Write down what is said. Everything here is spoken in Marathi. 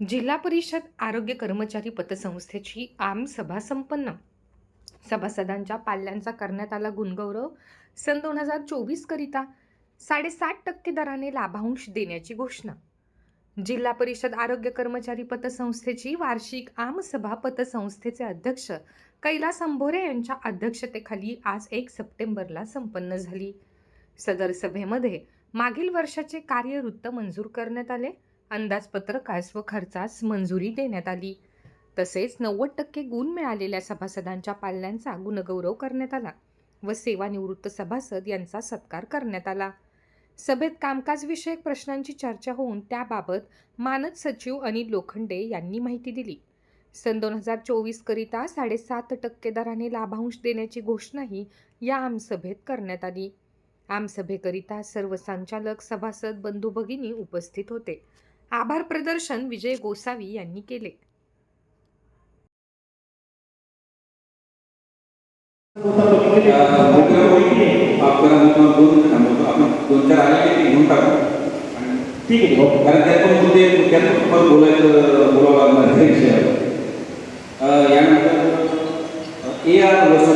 जिल्हा परिषद आरोग्य कर्मचारी पतसंस्थेची आमसभा संपन्न. सभासदांच्या पाल्यांचा करण्यात आला गुणगौरव. सन दोन हजार चोवीसकरिता साडेसात टक्के दराने लाभांश देण्याची घोषणा. जिल्हा परिषद आरोग्य कर्मचारी पतसंस्थेची वार्षिक आमसभा पतसंस्थेचे अध्यक्ष कैलास अंभोरे यांच्या अध्यक्षतेखाली आज एक सप्टेंबरला संपन्न झाली. सदर सभेमध्ये मागील वर्षाचे कार्यवृत्त मंजूर करण्यात आले. अंदाजपत्रकास व खर्चास मंजुरी देण्यात आली. तसेच नव्वद टक्के गुण मिळालेल्या सभासदांच्या पाल्यांचा गुणगौरव करण्यात आला व सेवानिवृत्त सभासद यांचा सत्कार करण्यात आला. सभेत कामकाजविषयक प्रश्नांची चर्चा होऊन त्याबाबत मानद सचिव अनिल लोखंडे यांनी माहिती दिली. सन दोन हजार चोवीसकरिता साडेसात टक्के दराने लाभांश देण्याची घोषणाही या आमसभेत करण्यात आली. आमसभेकरिता सर्व संचालक सभासद बंधू भगिनी उपस्थित होते. आभार प्रदर्शन विजय गोसावी यांनी केले. ठीक आहे कारण त्यात पण मुद्दे त्यात पण बोलायचं बोलावं लागणार यानंतर ए आर वसंत